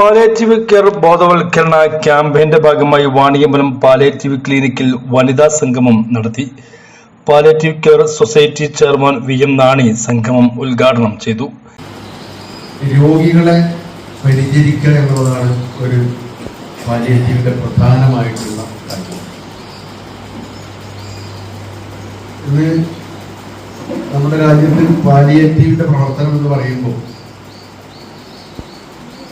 Palliative care ബോധവൽക്കരണ ക്യാമ്പയിന്റെ ഭാഗമായി വാണിയമ്പലം പാലേറ്റീവ് ക്ലിനിക്കിൽ വനിതാ സംഗമം നടത്തി. Palliative care society chairman V M Nani സംഗമം ഉദ്ഘാടനം ചെയ്തു. രോഗികളെ പരിചരിക്കുക എന്നുള്ളതാണ് ഒരു പാലിയേറ്റീവിന്റെ പ്രധാനമായിട്ടുള്ള കാര്യം. ഇത് നമ്മുടെ രാജ്യത്തിൽ പാലിയേറ്റീവിന്റെ പ്രവർത്തനം എന്ന് പറയുമ്പോൾ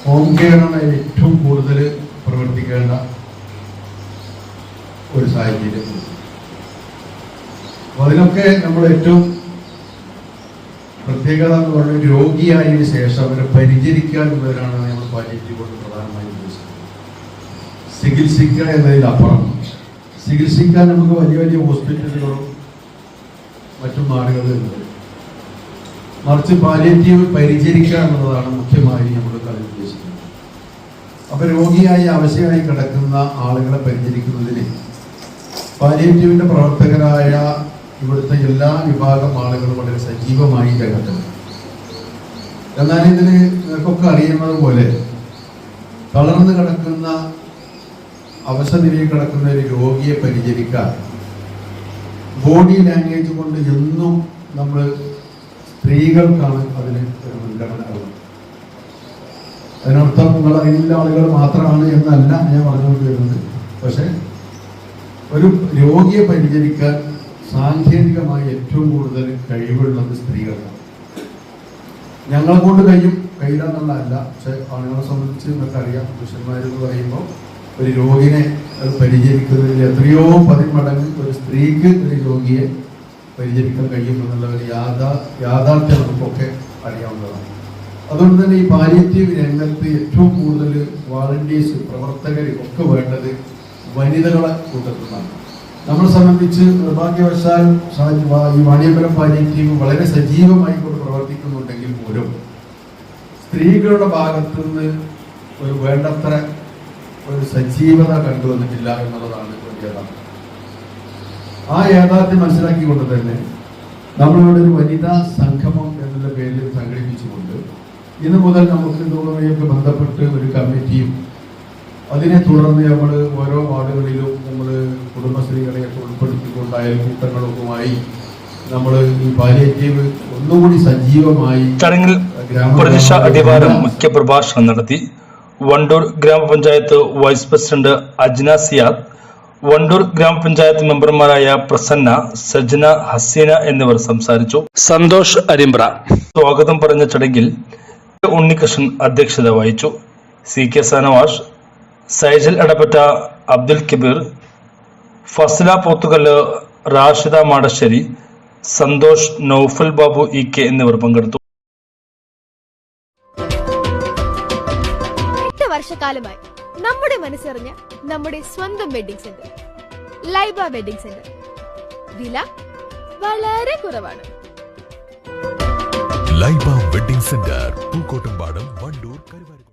ഹോം കെയറാണ് ഏറ്റവും കൂടുതൽ പ്രവർത്തിക്കേണ്ട ഒരു സാഹചര്യം. അപ്പൊ അതിനൊക്കെ നമ്മൾ ഏറ്റവും പ്രത്യേകത എന്ന് പറഞ്ഞാൽ രോഗിയായതിനു ശേഷം അവരെ പരിചരിക്കുക എന്നതിനാണ് നമ്മൾ പാലിറ്റി കൊണ്ട് പ്രധാനമായും ഉദ്ദേശിക്കുന്നത്. ചികിത്സിക്കുക എന്നതിലപ്പുറം ചികിത്സിക്കാൻ നമുക്ക് വലിയ വലിയ ഹോസ്പിറ്റലുകളും മറ്റും നാടുകളുണ്ട് മറിച്ച് പാലിയേറ്റീവ് പരിചരിക്കുക എന്നുള്ളതാണ് മുഖ്യമായി നമ്മൾ ഉദ്ദേശിക്കുന്നത് അപ്പൊ രോഗിയായി അവശയായി കിടക്കുന്ന ആളുകളെ പരിചരിക്കുന്നതിന് പാലിയേറ്റീവിന്റെ പ്രവർത്തകരായ ഇവിടുത്തെ എല്ലാ വിഭാഗം ആളുകളും വളരെ സജീവമായി രംഗത്ത് എന്നാൽ ഇതിന് നിങ്ങൾക്കൊക്കെ അറിയുന്നത് പോലെ തളർന്നു കിടക്കുന്ന അവശനിലയിൽ കിടക്കുന്ന ഒരു രോഗിയെ പരിചരിക്കാൻ ബോഡി ലാംഗ്വേജ് കൊണ്ട് എന്നും നമ്മൾ സ്ത്രീകൾക്കാണ് അതിന് ഒരു മുൻഗണന ഉള്ളത് അതിനർത്ഥം നിങ്ങൾ അതിലുള്ള ആളുകൾ മാത്രമാണ് എന്നല്ല ഞാൻ പറഞ്ഞുകൊണ്ടിരുന്നത്. പക്ഷെ ഒരു രോഗിയെ പരിചരിക്കാൻ സാങ്കേതികമായി ഏറ്റവും കൂടുതൽ കഴിവുള്ളത് സ്ത്രീകളാണ്. ഞങ്ങളെ കൊണ്ട് കഴിയും കഴിയില്ലെന്നുള്ളതല്ല. പക്ഷെ ആളുകളെ സംബന്ധിച്ച് നിങ്ങൾക്കറിയാം പുരുഷന്മാരെന്ന് പറയുമ്പോൾ ഒരു രോഗിനെ പരിചരിക്കുന്നതിൽ എത്രയോ പതിമടങ്ങ് ഒരു സ്ത്രീക്ക് ഒരു രോഗിയെ പരിചരിക്കാൻ കഴിയും എന്നുള്ള ഒരു യാഥാ യാഥാർത്ഥ്യം നമുക്കൊക്കെ അതുകൊണ്ട് തന്നെ ഈ പാലിയേറ്റീവ് രംഗത്ത് ഏറ്റവും കൂടുതൽ വാളണ്ടിയേഴ്സ് പ്രവർത്തകർ ഒക്കെ വേണ്ടത് വനിതകളെ കൂട്ടത്തിലാണ്. നമ്മളെ സംബന്ധിച്ച് നിർഭാഗ്യവശാൽ ഈ വാണിയമ്പലം പാലിയേറ്റീവ് വളരെ സജീവമായി കൊണ്ട് പ്രവർത്തിക്കുന്നുണ്ടെങ്കിൽ പോലും സ്ത്രീകളുടെ ഭാഗത്തു നിന്ന് ഒരു വേണ്ടത്ര ഒരു സജീവത കണ്ടുവന്നിട്ടില്ല എന്നുള്ളതാണ് യഥാർത്ഥം. ആ യാഥാർത്ഥ്യം മനസ്സിലാക്കിക്കൊണ്ട് തന്നെ നമ്മളിവിടെ ഒരു വനിതാ സംഗമം എന്നുള്ള പേരിൽ സംഘടിപ്പിച്ചുകൊണ്ട് ഇന്ന് മുതൽ നമുക്ക് ഇതുമായിട്ട് ബന്ധപ്പെട്ട് ഒരു കമ്മിറ്റിയും അതിനെ തുടർന്ന് നമ്മൾ ഓരോ വാർഡുകളിലും നമ്മൾ കുടുംബശ്രീകളെയൊക്കെ ഉൾപ്പെടുത്തിക്കൊണ്ട് അയൽക്കൂട്ടങ്ങളുമായി നമ്മൾ ഈ പാലിയേറ്റീവ് ഒന്നുകൂടി സജീവമായി ചടങ്ങിൽ അടിവാരം മുഖ്യപ്രഭാഷണം നടത്തി വണ്ടൂർ ഗ്രാമപഞ്ചായത്ത് വൈസ് പ്രസിഡന്റ് അജ്ന സിയാദ് വണ്ടൂർ ഗ്രാമപഞ്ചായത്ത് മെമ്പർമാരായ പ്രസന്ന സജ്ന ഹസീന എന്നിവർ സംസാരിച്ചു. സന്തോഷ് അരിമ്പ്ര. സ്വാഗതം പറഞ്ഞ ചടങ്ങിൽ ഉണ്ണികൃഷ്ണൻ അധ്യക്ഷത വഹിച്ചു. C K Sanavash Saijal Adappatta Abdul Kabeer Fasla Pothukallu Rashida Madasseri Santhosh Naufal Babu E K എന്നിവർ പങ്കെടുത്തു. വർഷക്കാലമായി നമ്മുടെ മനസ്സറിഞ്ഞ നമ്മുടെ സ്വന്തം wedding centre Laiba wedding centre. വില വളരെ കുറവാണ്. Laiba wedding centre Pookkottumpadam Wandoor Karuvarakundu